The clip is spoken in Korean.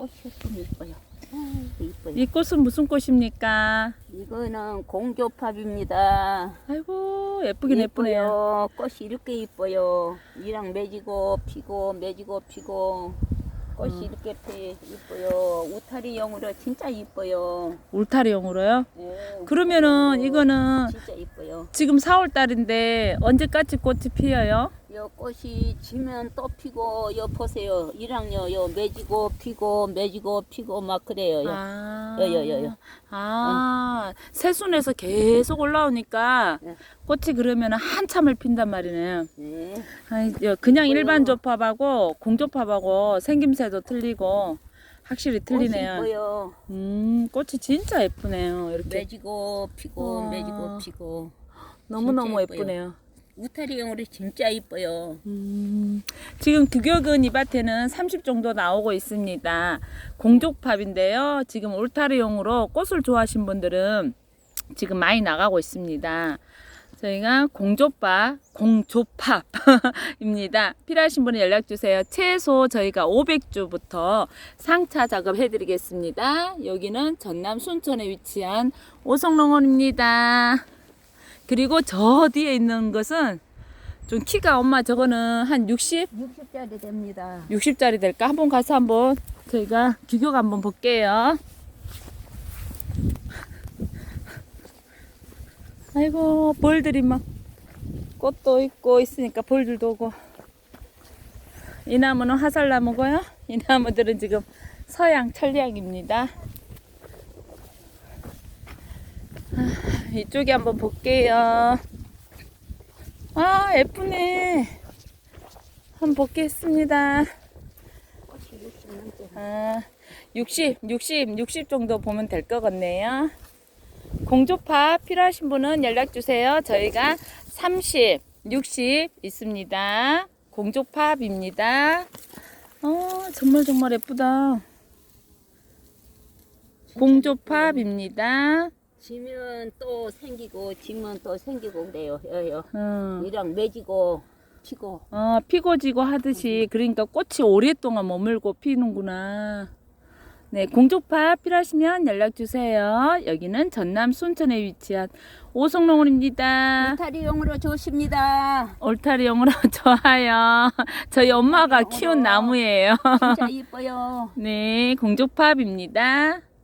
꽃이 좀 이뻐요. 아, 이뻐요. 이 꽃은 무슨 꽃입니까? 이거는 공조팝입니다. 아이고 예쁘긴 예쁘네요. 이뻐요. 꽃이 이렇게 이뻐요. 이랑 맺이고 피고 맺이고 피고 꽃이 음. 이렇게 피 이뻐요. 우타리용으로 진짜 이뻐요. 울타리용으로요? 예, 그러면은. 이거는 진짜 이뻐요. 지금 4월 달인데 언제까지 꽃이 피어요? 요 꽃이 지면 또 피고 요 보세요. 이랑요 요 맺이고 피고 맺이고 피고 막 그래요. 요. 아, 여, 여, 여, 여. 아, 새순에서 계속 올라오니까 네. 꽃이 그러면 한참을 핀단 말이네요. 네. 아이, 여, 그냥. 일반 조팝하고 공조팝하고 생김새도 틀리고 확실히 꽃이 틀리네요. 이뻐요. 음, 꽃이 진짜 예쁘네요. 이렇게 맺이고 피고 와. 맺이고 피고 너무 너무 진짜 예쁘네요. 우타리용으로 진짜 이뻐요. 음, 지금 규격은 이 밭에는 30 정도 나오고 있습니다. 공족팝인데요. 지금 울타리용으로 꽃을 좋아하신 분들은 지금 많이 나가고 있습니다. 저희가 공조팝, 공조팝입니다. 필요하신 분은 연락 주세요. 최소 저희가 500주부터 상차 작업 해드리겠습니다. 여기는 전남 순천에 위치한 오성농원입니다. 그리고 저 뒤에 있는 것은 좀 키가 엄마 저거는 한 60? 60짜리 됩니다. 60짜리 될까? 한번 가서 한번 저희가 규격 한번 볼게요. 아이고 벌들이 막 꽃도 있고 있으니까 벌들도 오고 이 나무는 화살나무고요. 이 나무들은 지금 서양 천리향입니다. 아, 이쪽에 한번 볼게요. 아 예쁘네. 한번 보겠습니다. 꽃이 60 넘게. 아, 60, 60, 60 정도 보면 될 것 같네요. 공조파 필요하신 분은 연락 주세요. 저희가 30, 60 있습니다. 공조팝입니다. 어, 정말 정말 예쁘다. 공조팝입니다. 지면 또 생기고 지면 또 생기고 그래요. 여요. 어, 이랑 맺이고 피고 어, 피고 지고 하듯이 그러니까 꽃이 오랫동안 머물고 피는구나. 네, 공조파 필요하시면 연락 주세요. 여기는 전남 순천에 위치한 오성농원입니다. 우타리용으로 좋습니다. 울타리용으로 좋아요. 저희 엄마가 키운 나무예요. 진짜 이뻐요. 네, 공조팝입니다.